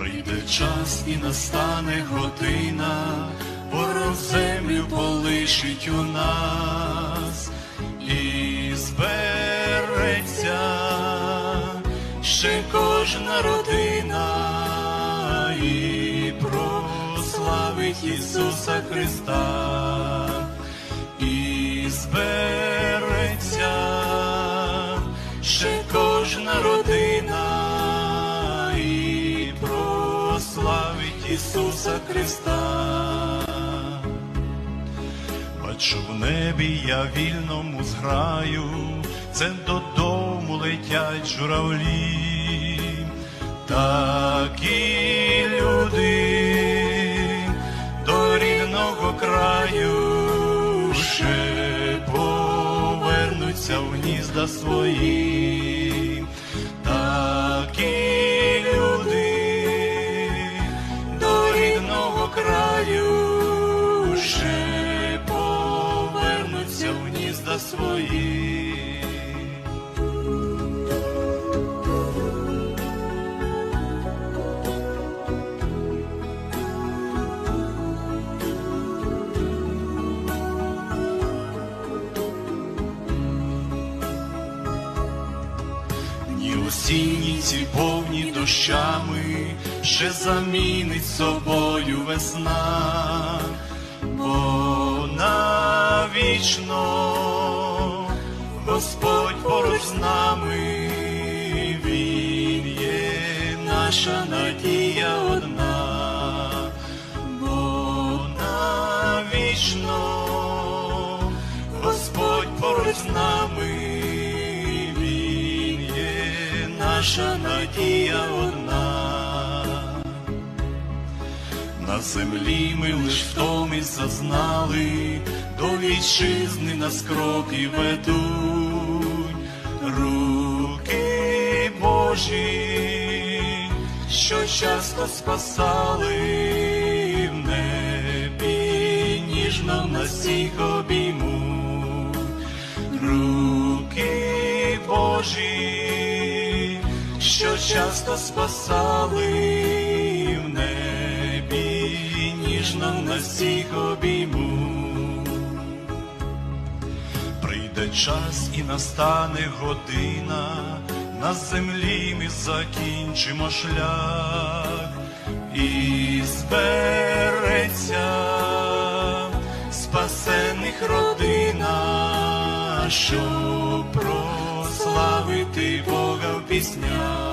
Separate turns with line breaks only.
Прийде час і настане година, ворог землю полишить у нас. І збереться ще кожна родина і прославить Ісуса Христа, і збереться Ісуса Христа. Бачу в небі я вільному зграю, це додому летять журавлі, такі люди до рідного краю ще повернуться в гнізда свої, гнізда свої. Осінні повні дощами, ще замінить собою весна, бо навічно Господь поруч з нами, Він є наша надія одна, бо навічно Господь поруч з нами, Він є наша надія одна. На землі ми лиш втомись зазнали, до вітчизни нас кроки ведуть, Божі, що часто спасали в небі, ніжно нас всіх обіймуть, руки Божі, що часто спасали в небі, ніжно нас всіх обіймуть. Прийде час і настане година, на землі ми закінчимо шлях і збереться спасених родина, щоб прославити Бога в піснях.